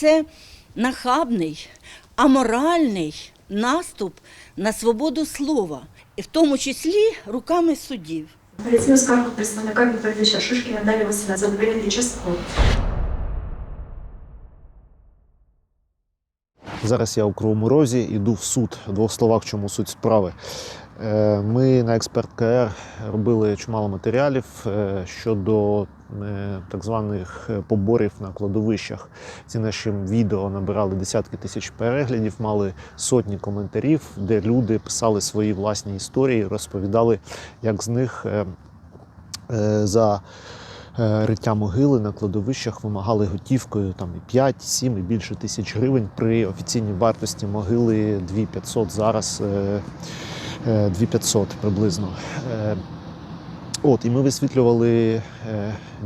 Це нахабний, аморальний наступ на свободу слова, і в тому числі руками суддів. Апеляційну скаргу представника відповідача Шишкіна Далі Василя задовольнити частково. Зараз я у Кривому Розі йду в суд. В двох словах, чому суть справи. Е, Ми на експерт КР робили чимало матеріалів е, щодо е, так званих поборів на кладовищах. Ці наші відео набирали десятки тисяч переглядів, мали сотні коментарів, де люди писали свої власні історії, розповідали, як з них за риття могили на кладовищах вимагали готівкою там і 5, 7 і більше тисяч гривень при офіційній вартості могили 2500 зараз е, 2500 приблизно. Е, От, і ми висвітлювали е,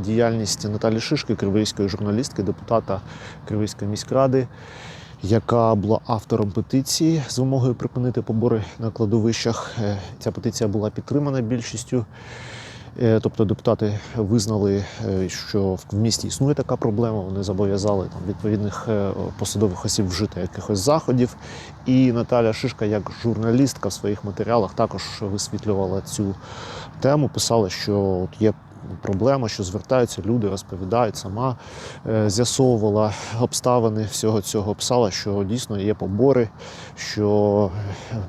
діяльність Наталі Шишки, кривийської журналістки, депутата Кривийської міськради, яка була автором петиції з вимогою припинити побори на кладовищах. Е, Ця петиція була підтримана більшістю. Е, Тобто депутати визнали, е, що в місті існує така проблема. Вони зобов'язали там відповідних е, посадових осіб вжити якихось заходів. І Наталя Шишка, як журналістка в своїх матеріалах, також висвітлювала цю тему. Писала, що от є проблема, що звертаються люди, розповідають сама, е, з'ясовувала обставини всього цього. Писала, що дійсно є побори, що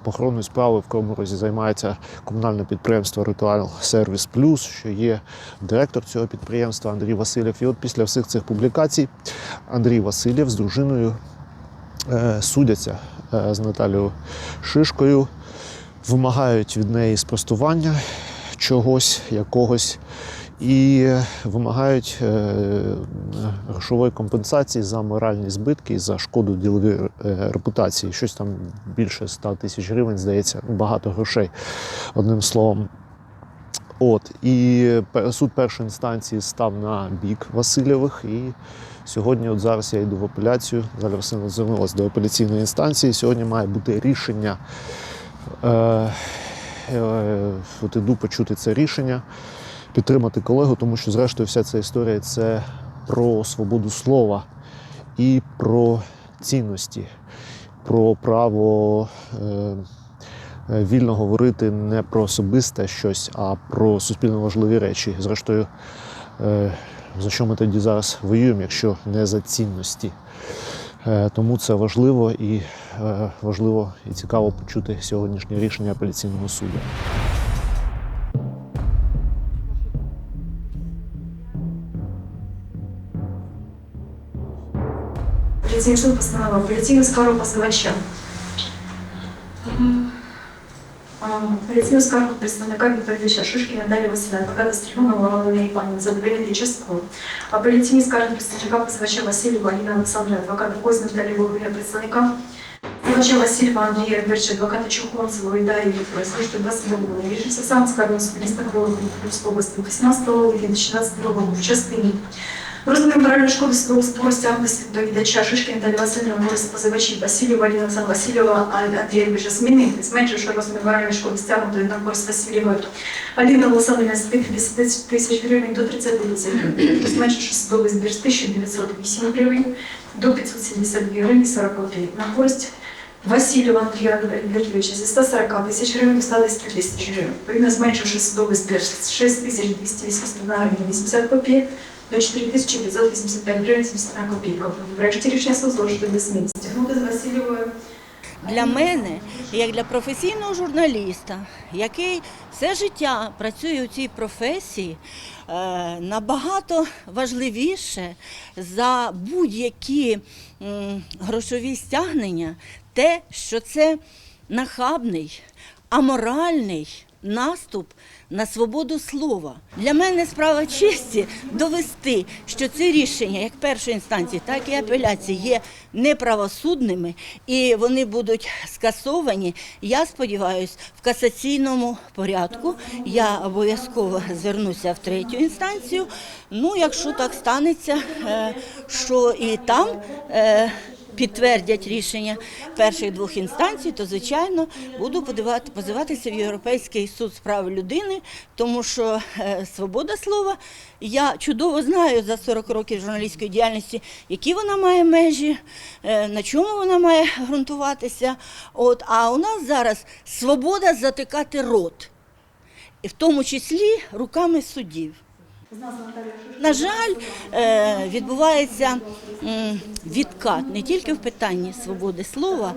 похоронною справою в Кривому Розі займається комунальне підприємство Ритуал Сервіс Плюс, що є директор цього підприємства Андрій Васильєв. І от після всіх цих публікацій Андрій Васильєв з дружиною е, судяться е, з Наталією Шишкою, вимагають від неї спростування чогось, якогось. І вимагають е, грошової компенсації за моральні збитки за шкоду діловій е, репутації. Щось там більше 100 тисяч гривень, здається, ну, багато грошей, одним словом. От, і суд першої інстанції став на бік Васильєвих. І сьогодні, от зараз я йду в апеляцію. Зараз Васильівна звернулася до апеляційної інстанції. Сьогодні має бути рішення. Е, е, от іду почути це рішення, підтримати колегу, тому що, зрештою, вся ця історія це про свободу слова і про цінності, про право. Е, е, вільно говорити не про особисте щось, а про суспільно важливі речі. Зрештою, е, за що ми тоді зараз воюємо, якщо не за цінності. Е, Тому це важливо і е, важливо і цікаво почути сьогоднішнє рішення апеляційного суду. Апеляційний суд постановив апеляційну скаргу позивача. А, Апеляційну скаргу представника відповідача Шишкіна Далі Василя, адвоката Стрімонова Валерія Пані задовольнити частково. Апеляційні скарги представника позивача Васильєва Аліна Олександра, адвоката Козна Далі Володимира представника Позивача Васильєва Андрія Альберча, адвоката Чухонцева і Дар'ї Служби 22 року. Рішення сам скаргу особисто голови Київської області 18 липня 2016 року в частині Розмір моральної шкоди судового стягності до віддача Шишкін та Васильєва Морис позивачі Васильєва, Олександра Васильєва, Андрія змінити, зменшивши розмір моральної шкоди стягнутої на користь Васильєвої, Аліна Олександрівна з 50 тисяч гривень до 30 тисяч гривень, зменшивши судовий збір з 1908 гривень до 572 гривень 40 копійок на користь Васильєва Андрія Валерійовича зі 140 тисяч гривень до 110 тисяч гривень. Відповідно, зменшивши судовий збір з 6 тисяч 281 гривень 80 копійок до 4585 гривень 71 копійка. Врешті рішення суду зложити без змін. Стягнути з Васильєвою Для мене, як для професійного журналіста, який все життя працює у цій професії, е, набагато важливіше за будь-які грошові стягнення те, що це нахабний, аморальний наступ на свободу слова. Для мене справа честі довести, що це рішення як першої інстанції, так і апеляції є неправосудними і вони будуть скасовані. Я сподіваюся, в касаційному порядку. Я обов'язково звернуся в третю інстанцію. Ну, якщо так станеться, е, що і там. Підтвердять рішення перших двох інстанцій, то звичайно буду подавати позиватися в Європейський суд з прав людини, тому що е, свобода слова. Я чудово знаю за 40 років журналістської діяльності, які вона має межі, е, на чому вона має ґрунтуватися. От а у нас зараз свобода затикати рот, в тому числі руками суддів. На жаль, е, відбувається відкат не тільки в питанні свободи слова,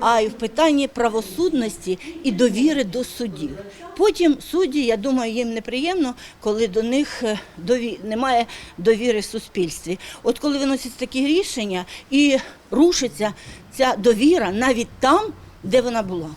а й в питанні правосудності і довіри до суддів. Потім судді, я думаю, їм неприємно, коли до них е, дові... немає довіри в суспільстві. От коли виносяться такі рішення і рушиться ця довіра навіть там, де вона була.